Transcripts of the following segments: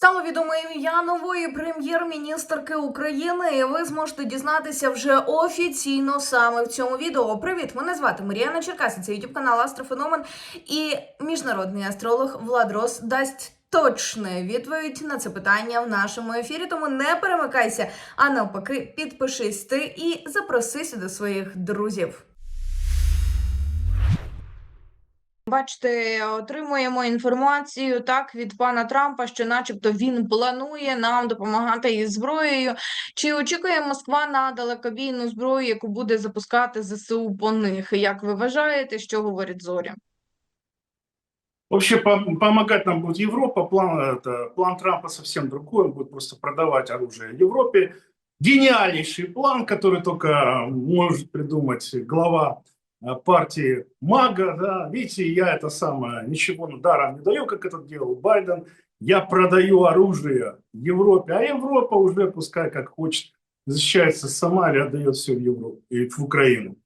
Стало відоме ім'я нової прем'єр-міністерки України, і ви зможете дізнатися вже офіційно саме в цьому відео. Привіт, мене звати Маріана Черкасин, це ютуб канал Астрофеномен і міжнародний астролог Влад Рос дасть. Точна відповідь на це питання в нашому ефірі. Тому не перемикайся, а навпаки, підпишись ти і запроси сюди своїх друзів. Бачите, отримуємо інформацію так від пана Трампа, що, начебто, він планує нам допомагати із зброєю. Чи очікує Москва на далекобійну зброю, яку буде запускати ЗСУ по них? Як ви вважаєте, що говорить Зоря? Вообще пом- помогать нам будет Европа. План, это, план Трампа совсем другой. Он будет просто продавать оружие Европе. Гениальнейший план, который только может придумать глава э, партии МАГА. Да. Видите, я это самое, ничего даром не даю, как это делал Байден. Я продаю оружие Европе, а Европа уже пускай как хочет защищается сама или отдает все в, Европу, и в Украину.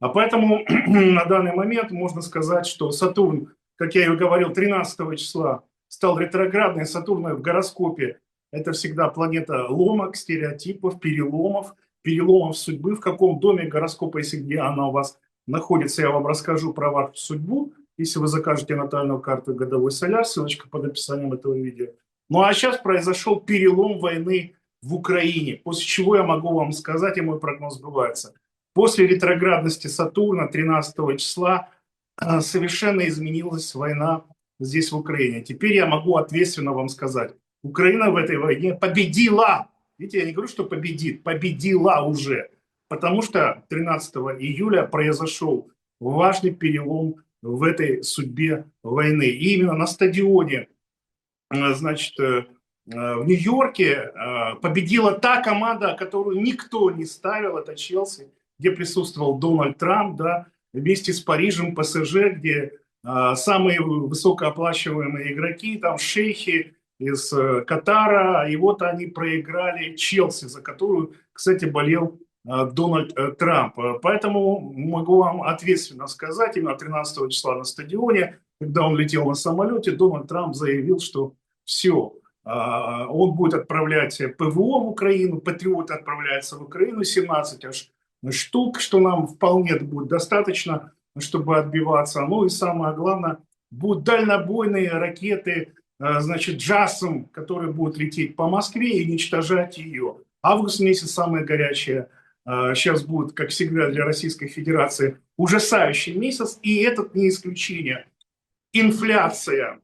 А поэтому на данный момент можно сказать, что Сатурн как я и говорил, 13 числа стал ретроградный Сатурн в гороскопе. Это всегда планета ломок, стереотипов, переломов, переломов судьбы. В каком доме гороскопа, если где она у вас находится, я вам расскажу про вашу судьбу. Если вы закажете натальную карту годовой соляр, ссылочка под описанием этого видео. Ну а сейчас произошел перелом войны в Украине, после чего я могу вам сказать, и мой прогноз сбывается. После ретроградности Сатурна 13 числа а, совершенно изменилась война здесь, в Украине. Теперь я могу ответственно вам сказать, Украина в этой войне победила. Видите, я не говорю, что победит, победила уже. Потому что 13 июля произошел важный перелом в этой судьбе войны. И именно на стадионе, э, значит, э, э, в Нью-Йорке победила та команда, которую никто не ставил, это Челси, где присутствовал Дональд Трамп, да, вместе с Парижем, ПСЖ, где самые высокооплачиваемые игроки, там шейхи из Катара, и вот они проиграли Челси, за которую, кстати, болел Дональд э, Трамп. Э, Поэтому могу вам ответственно сказать, именно 13 числа на стадионе, когда он летел на самолете, Дональд Трамп заявил, что все, он будет отправлять ПВО в Украину, Патриот отправляется в Украину, 17 аж штук, что нам вполне будет достаточно, чтобы отбиваться. Ну и самое главное, будут дальнобойные ракеты, э, значит, джасом, которые будут лететь по Москве и уничтожать ее. Август месяц самое горячее. Сейчас будет, как всегда, для Российской Федерации ужасающий месяц, и этот не исключение. Инфляция,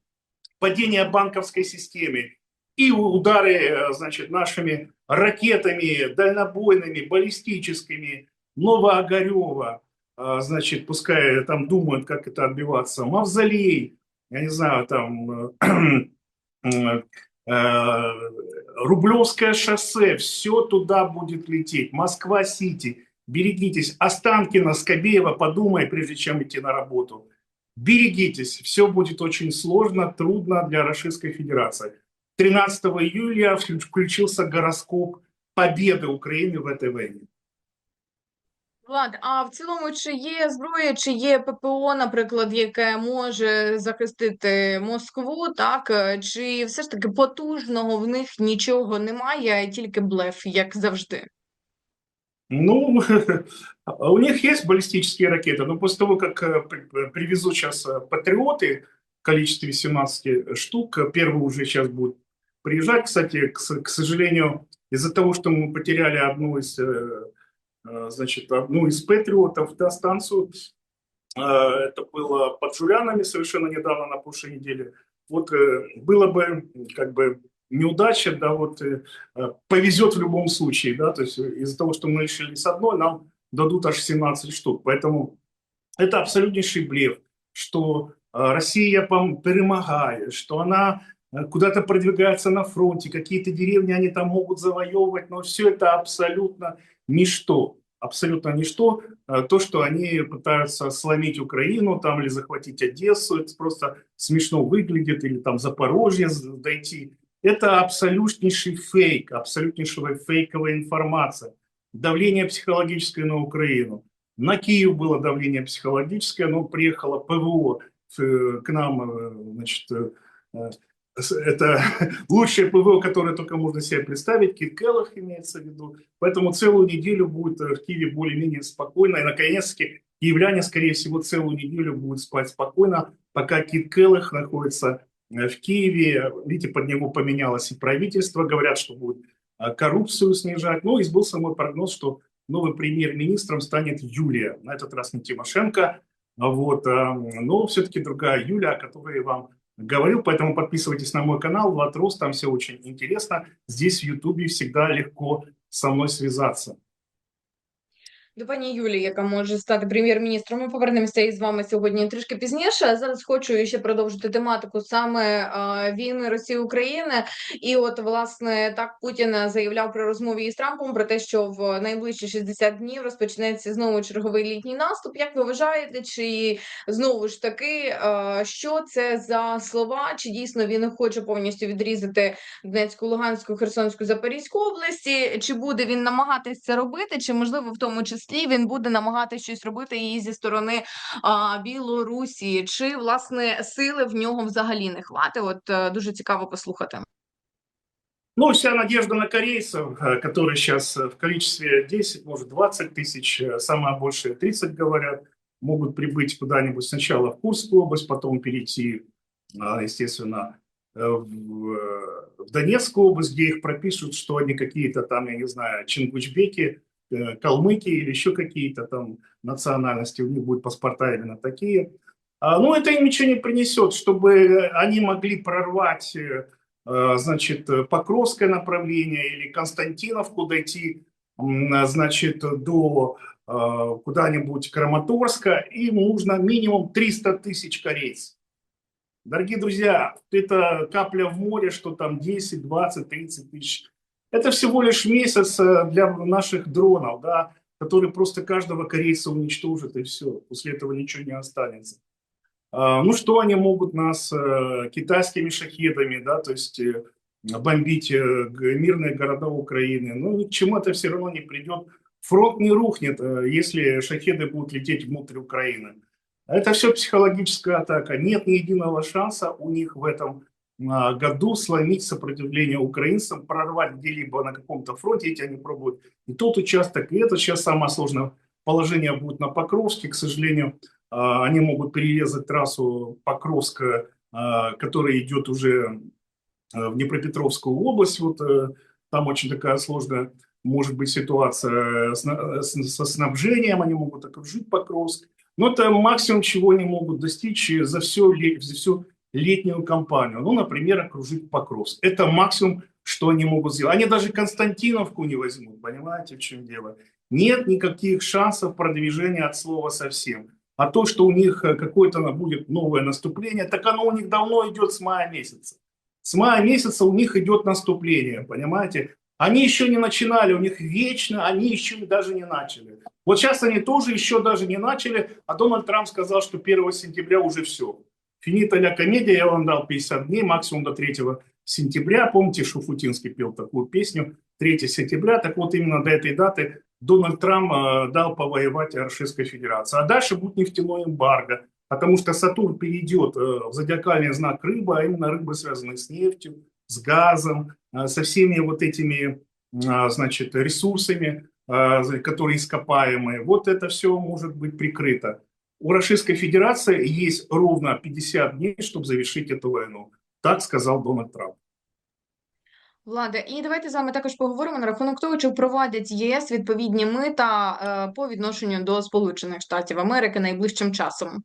падение банковской системы и удары, э, значит, нашими ракетами дальнобойными, баллистическими, Новоогарева, а, значит, пускай там думают, как это отбиваться, Мавзолей, я не знаю, там э, Рублевское шоссе, все туда будет лететь, Москва-Сити, берегитесь, Останкино, Скобеева, подумай, прежде чем идти на работу. Берегитесь, все будет очень сложно, трудно для Российской Федерации. 13 июля включился гороскоп победы Украины в этой войне. Влад, а в цілому, чи є зброя, чи є ППО, наприклад, яке може захистити Москву, так? Е, Чи все ж таки потужного в них нічого немає, а тільки блеф, як завжди? Ну, у них есть баллистические ракеты, но после того, как э, при- привезут сейчас э, патриоты в количестве 17 штук, э, первый уже сейчас будет приезжать. Кстати, к, с- к сожалению, из-за того, что мы потеряли одну из, э, э, значит, одну из патриотов, да, станцию, э, это было под Жулянами совершенно недавно, на прошлой неделе. Вот э, было бы, как бы, неудача, да, вот э, повезет в любом случае, да, то есть из-за того, что мы решили с одной, нам дадут аж 17 штук. Поэтому это абсолютнейший блеф, что Россия перемагает, что она куда-то продвигается на фронте, какие-то деревни они там могут завоевывать, но все это абсолютно ничто. Абсолютно ничто. Э, То, что они пытаются сломить Украину там или захватить Одессу, это просто смешно выглядит, или там Запорожье дойти. Это абсолютнейший фейк, абсолютнейшая фейковая информация. Давление психологическое на Украину. На Киев было давление психологическое, но приехало ПВО э, к нам, э, значит, это лучшее ПВО, которое только можно себе представить, Кит Келлах имеется в виду. Поэтому целую неделю будет э, в Киеве более-менее спокойно. И, наконец-таки, киевляне, скорее всего, целую неделю будут спать спокойно, пока Кит Келлах находится э, в Киеве. Видите, под него поменялось и правительство. Говорят, что будет э, коррупцию снижать. Ну, и сбылся мой прогноз, что новым премьер-министром станет Юлия. На этот раз не Тимошенко, а вот, а, но все-таки другая Юля, о которой вам говорил. Поэтому подписывайтесь на мой канал, Влад там все очень интересно. Здесь в Ютубе всегда легко со мной связаться. До пані Юлії, яка може стати прем'єр-міністром, ми повернемося із вами сьогодні трішки пізніше. Зараз хочу ще продовжити тематику саме війни Росії України. І от власне так Путін заявляв при розмові із Трампом про те, що в найближчі 60 днів розпочнеться знову черговий літній наступ. Як ви вважаєте, чи знову ж таки що це за слова? Чи дійсно він хоче повністю відрізати Донецьку, Луганську, Херсонську, Запорізьку області? Чи буде він намагатись це робити? Чи можливо в тому числі він буде намагатись щось робити і зі сторони а, Білорусі? Чи власне сили в нього взагалі не хватить? От е, дуже цікаво послухати. Ну, вся надежда на корейцев, э, которые сейчас в количестве 10, может 20 тысяч, э, самое большее 30, говорят, могут прибыть куда-нибудь сначала в Курскую область, потом перейти, а, естественно, э, в, э, в Донецкую область, где их пропишут, что они какие-то там, я не знаю, чингучбеки, э, калмыки или еще какие-то там национальности, у них будут паспорта именно такие. А, Ну, это им ничего не принесет, чтобы они могли прорвать э, э, значит, э, Покровское направление или Константиновку дойти, значит, до э, куда-нибудь Краматорска, им нужно минимум 300 тысяч корейцев. Дорогие друзья, это капля в море, что там 10, 20, 30 тысяч. Это всего лишь месяц э, для наших дронов, да, которые просто каждого корейца уничтожат, и все. После этого ничего не останется. А, Ну, что они могут нас э, китайскими шахедами, да, то есть э, бомбить мирные города Украины. Ну, к чему это все равно не придет. Фронт не рухнет, если шахеды будут лететь внутрь Украины. Это все психологическая атака. Нет ни единого шанса у них в этом году сломить сопротивление украинцам, прорвать где-либо на каком-то фронте, эти они пробуют. И тот участок, и это сейчас самое сложное положение будет на Покровске, к сожалению, а, они могут перерезать трассу Покровская, а, которая идет уже а, в Днепропетровскую область, вот э, там очень такая сложная может быть ситуация на- с- со снабжением, они могут окружить Покровск, но это максимум, чего они могут достичь за всю, за всю летнюю кампанию. Ну, например, окружить Покровск. Это максимум, что они могут сделать. Они даже Константиновку не возьмут, понимаете, в чем дело? Нет никаких шансов продвижения от слова совсем. А то, что у них э, какое-то будет новое наступление, так оно у них давно идет с мая месяца. С мая месяца у них идет наступление, понимаете? Они еще не начинали, у них вечно, они еще даже не начали. Вот сейчас они тоже еще даже не начали, а Дональд Трамп сказал, что 1 сентября уже все. Финита ля комедия, я вам дал 50 дней, максимум до 3 сентября. Помните, Шуфутинский пел такую песню 3 сентября. Так вот, именно до этой даты Дональд Трамп э, дал повоевать Российской Федерации. А дальше будет нефтяной эмбарго, потому что Сатурн перейдет э, в зодиакальный знак рыба, а именно рыбы связаны с нефтью, с газом, э, со всеми вот этими, значит, ресурсами, которые ископаемые. Вот это все может быть прикрыто У Российской Федерации есть ровно 50 дней, чтобы завершить эту войну. Так сказал Дональд Трамп. Влада, і давайте з вами також поговоримо на рахунок того, чи впровадять ЄС відповідні мита е, по відношенню до Сполучених Штатів Америки найближчим часом,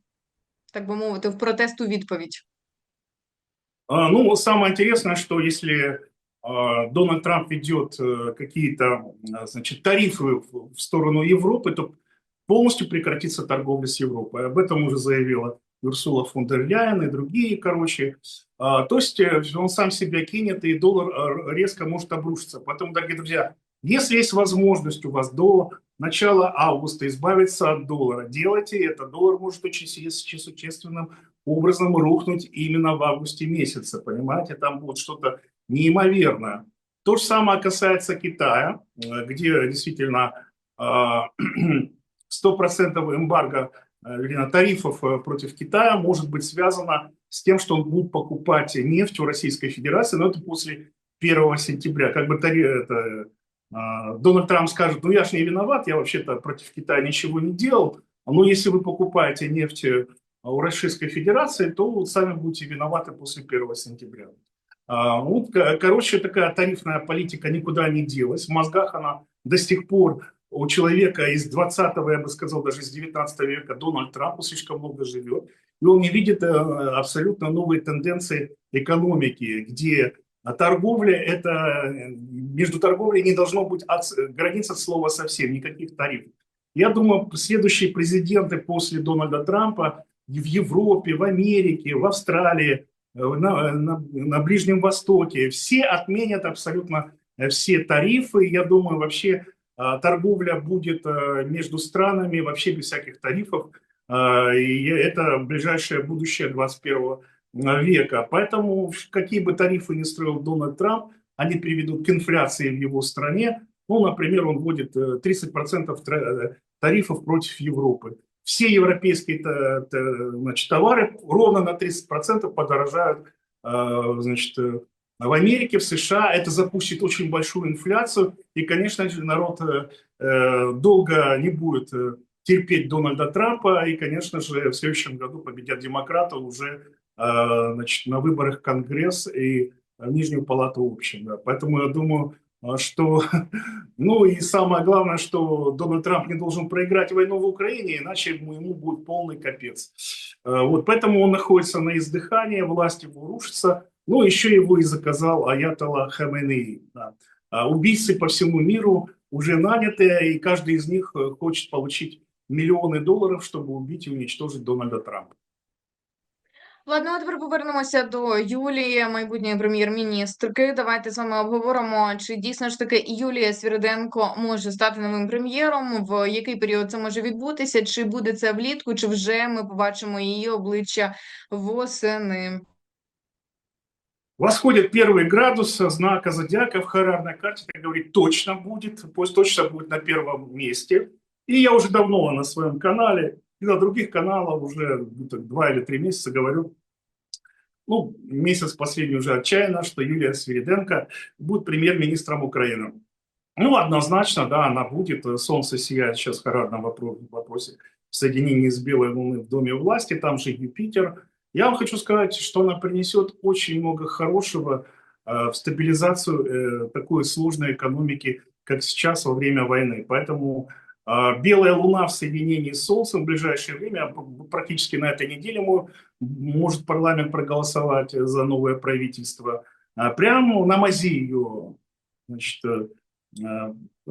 так би мовити, в протест у відповідь. А, Ну, самое интересное, что если а, Дональд Трамп ведет э, какие-то, а, значит, тарифы в в сторону Европы, то полностью прекратится торговля с Европой. Об этом уже заявила Урсула фон дер Ляйен и другие, короче. А, То есть э, он сам себя кинет, и доллар э, резко может обрушиться. Поэтому, дорогие друзья, если есть возможность у вас до начала августа избавиться от доллара, делайте это. Доллар может очень существенным образом рухнуть именно в августе месяце, понимаете, там будет что-то неимоверное. То же самое касается Китая, э, где действительно а, 100% эмбарго э, вернее, тарифов э, против Китая может быть связано с тем, что он будет покупать нефть у Российской Федерации, но это после 1 сентября. Как бы это, а, Дональд Трамп скажет, ну я ж не виноват, я вообще-то против Китая ничего не делал, но если вы покупаете нефть э, у Российской Федерации, то сами будете виноваты после 1 сентября. А, ко- короче, такая тарифная политика никуда не делась. В мозгах она до сих пор у человека из 20 я бы сказал, даже из 19 века, Дональд Трамп слишком много живет, и он не видит э, абсолютно новые тенденции экономики, где торговля, это, э, между торговлей не должно быть от, границ от слова совсем, никаких тарифов. Я думаю, следующие президенты после Дональда Трампа в Европе, в Америке, в Австралии, э, на, на, на Ближнем Востоке, все отменят абсолютно все тарифы. Я думаю, вообще торговля будет а, между странами вообще без всяких тарифов. А, И это ближайшее будущее 21 века. Поэтому какие бы тарифы ни строил Дональд Трамп, они приведут к инфляции в его стране. Ну, например, он вводит э, 30% тра- тарифов против Европы. Все европейские значит, товары ровно на 30% подорожают э, значит, э, в Америке, в США. Это запустит очень большую инфляцию. И, конечно же, народ э, э, долго не будет э, терпеть Дональда Трампа. И, конечно же, в следующем году победят демократы уже э, значит, на выборах Конгресс и Нижнюю палату общин. да. Поэтому я думаю, а, что, ну и самое главное, что Дональд Трамп не должен проиграть войну в Украине, иначе ему, ему будет полный капец. Э, Вот поэтому он находится на издыхании, власть его рушится. Ну, еще его и заказал Аятолла Хаменеи. да. А Убийцы по всему миру уже наняты, и каждый из них э, хочет получить миллионы долларов, чтобы убить и уничтожить Дональда Трампа. Ладно, а тепер повернемося до Юлії, майбутньої прем'єр-міністрки. Давайте з вами обговоримо, чи дійсно ж таки Юлія Свириденко може стати новим прем'єром, в який період це може відбутися, чи буде це влітку, чи вже ми побачимо її обличчя восени. Восходит первый градус знака зодиака в харарной карте, это говорит, точно будет, пусть точно будет на первом месте. И я уже давно на своем канале и на других каналах уже где-то два или три месяца говорю, ну, месяц последний уже отчаянно, что Юлия Свириденко будет премьер-министром Украины. Ну, однозначно, да, она будет. Солнце сияет сейчас в харарном вопро- вопросе в соединении с Белой Луной в Доме власти, там же Юпитер. Я вам хочу сказать, что она принесет очень много хорошего э, в стабилизацию э, такой сложной экономики, как сейчас во время войны. Поэтому э, Белая Луна в соединении с Солнцем в ближайшее время, п- практически на этой неделе, мо- может парламент проголосовать за новое правительство. А Прямо на мази ее значит,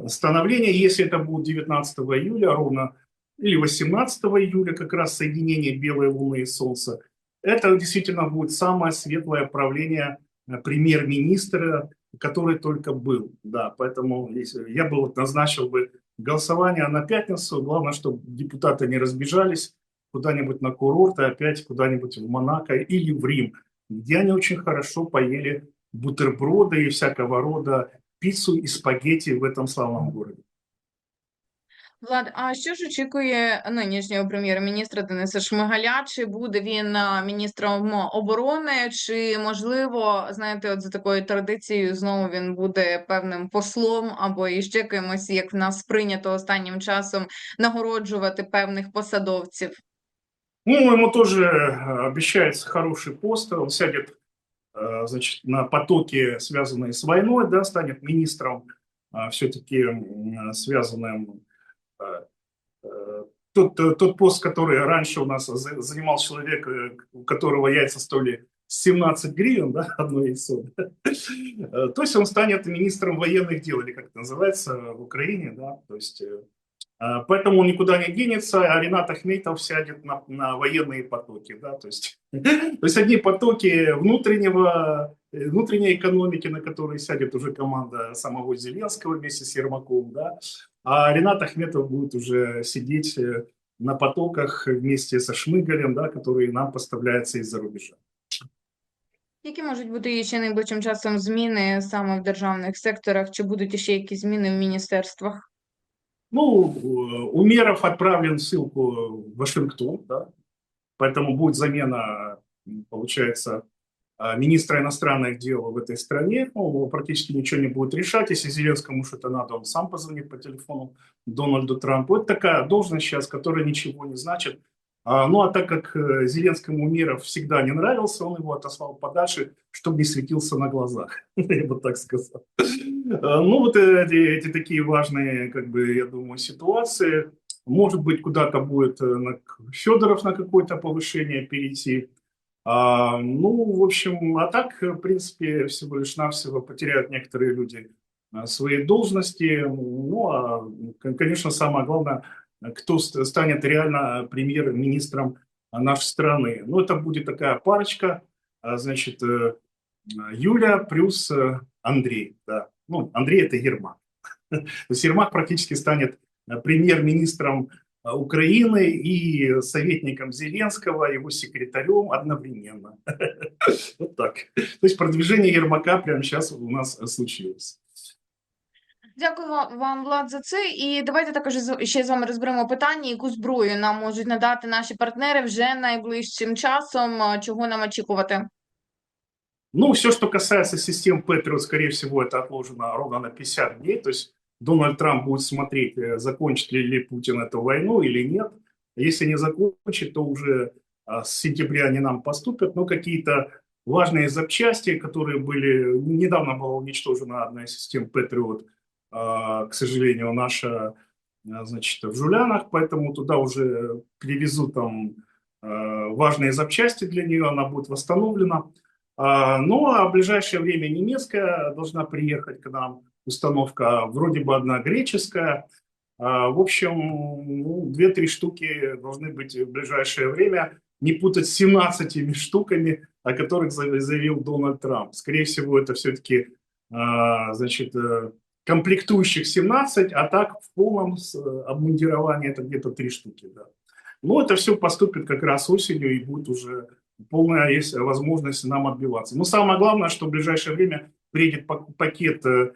становления, если это будет 19 июля, ровно или 18 июля, как раз соединение Белой Луны и Солнца, это действительно будет самое светлое правление э, премьер-министра, который только был. Да, поэтому я бы назначил бы голосование на пятницу. Главное, чтобы депутаты не разбежались куда-нибудь на курорт, и опять куда-нибудь в Монако или в Рим, где они очень хорошо поели бутерброды и всякого рода пиццу и спагетти в этом славном городе. Влад, а що ж очікує нинішнього прем'єр-міністра Дениса Шмигаля? Чи буде він а, міністром оборони, чи можливо, знаєте, от за такою традицією знову він буде певним послом або іще кимось, як в нас прийнято останнім часом нагороджувати певних посадовців? Ну, ему тоже э, обещается хороший пост. Он сядет э, значит, на потоки, связанные с войной, да, станет министром, все-таки связанным э, э, тот, э, тот пост, который раньше у нас за- занимал человек, э, у которого яйца стоили 17 гривен, да, одно яйцо. да. Э, То есть он станет министром военных дел, или как это называется в Украине, да, то есть Поэтому он никуда не денется, а Ренат Ахметов сядет на, на военные потоки. Да? То, есть, то есть одни потоки внутреннего, внутренней экономики, на которые сядет уже команда самого Зеленского вместе с Ермаковым, да? а Ренат Ахметов будет уже сидеть э, на потоках вместе со Шмыгалем, да, который нам поставляется из-за рубежа. Які можуть бути ще найближчим часом зміни саме в державних секторах? Чи будуть ще якісь зміни в міністерствах? Ну, э, Умеров отправлен в ссылку в Вашингтон, да, поэтому будет замена, м, получается, а, министра иностранных дел в этой стране. Ну, практически ничего не будет решать. Если Зеленскому что-то надо, он сам позвонит по телефону Дональду Трампу. Это такая должность сейчас, которая ничего не значит. А, Ну, а так как э, Зеленскому Умеров всегда не нравился, он его отослал подальше, чтобы не светился на глазах. Я бы так сказал. А, Ну, вот эти, эти такие важные, как бы, я думаю, ситуации. Может быть, куда-то будет э, Федоров на какое-то повышение перейти. А, ну, в общем, а так, в принципе, всего лишь навсего потеряют некоторые люди а, свои должности. Ну, а, кон- конечно, самое главное, кто ст- станет реально премьер-министром нашей страны. Ну, это будет такая парочка, а, значит, э, Юля плюс э, Андрей. Да. Ну, Андрей – это Ермак. То есть Ермак практически станет э, премьер-министром Украины и советником Зеленского, его секретарем одновременно. Вот так. То есть продвижение Ермака прямо сейчас у нас э, случилось. Дякую ва- вам, Влад, за це. І давайте також з- ще з вами розберемо питання, яку зброю нам можуть надати наші партнери вже найближчим часом. а, Чого нам очікувати? Ну, все, что касается систем Patriot, скорее всего, это отложено ровно на 50 дней. То есть Дональд Трамп будет смотреть, э, закончит ли, Путин эту войну или нет. Если не закончит, то уже а, с сентября они нам поступят. Но какие-то важные запчасти, которые были... Недавно была уничтожена одна из систем Patriot, а, к сожалению, наша, а, значит, в Жулянах, поэтому туда уже привезут там важные запчасти для нее, она будет восстановлена. А, Ну, в ближайшее время немецкая должна приехать к нам установка, вроде бы одна греческая. А, В общем, ну, 2-3 штуки должны быть в ближайшее время. Не путать с 17 штуками, о которых заявил Дональд Трамп. Скорее всего, это все-таки, значит, э, комплектующих 17, а так в полном обмундировании это где-то 3 штуки. Да. Но это все поступит как раз осенью и будет уже полная есть возможность нам отбиваться. Но самое главное, что в ближайшее время приедет пак- пакет а, э,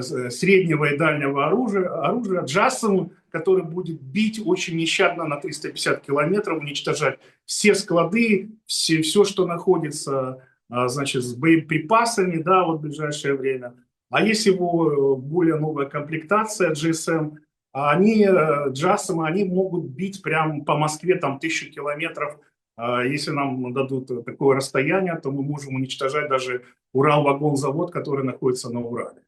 среднего и дальнего оружия, оружия JASM, который будет бить очень нещадно на 350 километров, уничтожать все склады, все, все что находится а, значит, с боеприпасами да, вот в ближайшее время. А есть его э, более новая комплектация GSM, а они, э, JASM, они могут бить прямо по Москве там тысячу километров а Если нам дадут э, такое расстояние, то мы можем уничтожать даже Урал-вагонзавод, который находится на Урале.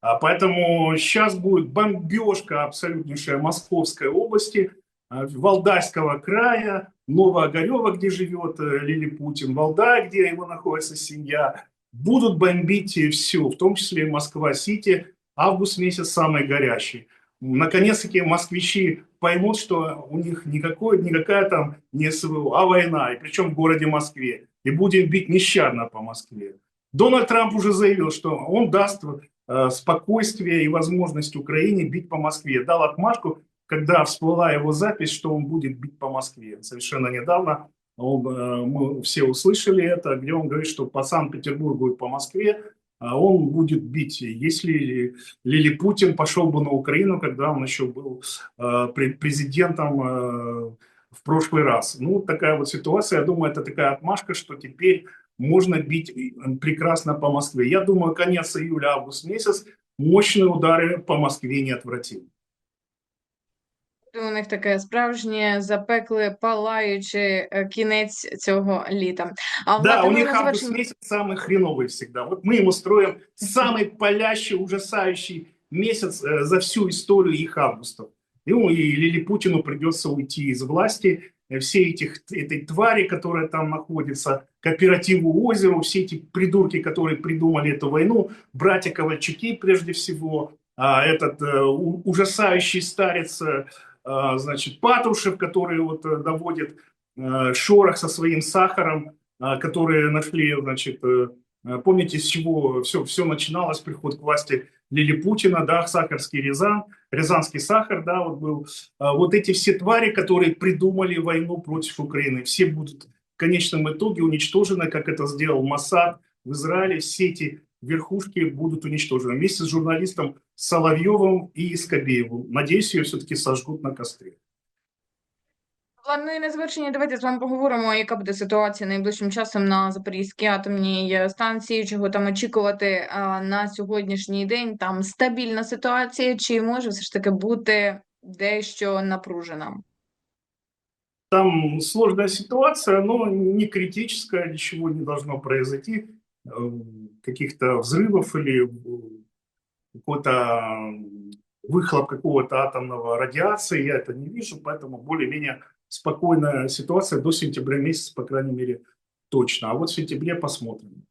А Поэтому сейчас будет бомбежка абсолютнейшая Московской области, а, Валдайского края, Новоогарева, где живет э, Лилипутин, Валдай, где его находится семья. Будут бомбить все, в том числе и Москва-Сити. Август месяц самый горячий. Наконец-таки москвичи поймут, что у них никакой, никакая там не СВО, а война, и причем в городе Москве. И будем бить нещадно по Москве. Дональд Трамп уже заявил, что он даст спокойствие и возможность Украине бить по Москве. Дал отмашку, когда всплыла его запись, что он будет бить по Москве. Совершенно недавно он, э, мы все услышали это, где он говорит, что по Санкт-Петербургу и по Москве а он будет бить. Если Лилипутин пошел бы на Украину, когда он еще был э, пре- президентом э, в прошлый раз. Ну, такая вот ситуация. Я думаю, это такая отмашка, что теперь можно бить э, прекрасно по Москве. Я думаю, конец июля-август месяц мощные удары по Москве неотвратимы. У них таке справжнє запекле, палаюче е, кінець цього літа. А Да, Влад, у давай них на август завершення- месяц самый хреновый всегда. Вот мы ему строим самый палящий, ужасающий месяц э, за всю историю их августов. И, ну, и Лилипутину придется уйти из власти. Э, Все этих, этой твари, которая там находится, кооперативу озеру, все эти придурки, которые придумали эту войну, братья Ковальчуки прежде всего, а, этот э, ужасающий старец, э, а, значит, Патрушев, который вот доводит Шорох со своим сахаром, а, которые нашли, значит, помните, с чего все, все начиналось, приход к власти Лилипутина, да, Сахарский Рязан, Рязанский сахар, да, вот был. А, Вот эти все твари, которые придумали войну против Украины, все будут в конечном итоге уничтожены, как это сделал Масад в Израиле, все эти верхушки будут уничтожены вместе с журналистом Соловьевым и Скобеевым. Надеюсь, ее все-таки сожгут на костре. Ладно, і на завершення давайте з вами поговоримо, яка буде ситуація найближчим часом на Запорізькій атомній е, станції, чого там очікувати а, на сьогоднішній день. Там стабільна ситуація, чи може все ж таки бути дещо напружена? Там сложная ситуация, но не критическая, ничего не должно произойти, э, каких-то взрывов или э, какой-то м, выхлоп какого-то атомного радиации, я это не вижу, поэтому более-менее спокойная ситуация до сентября месяца, по крайней мере, точно. А вот в сентябре посмотрим.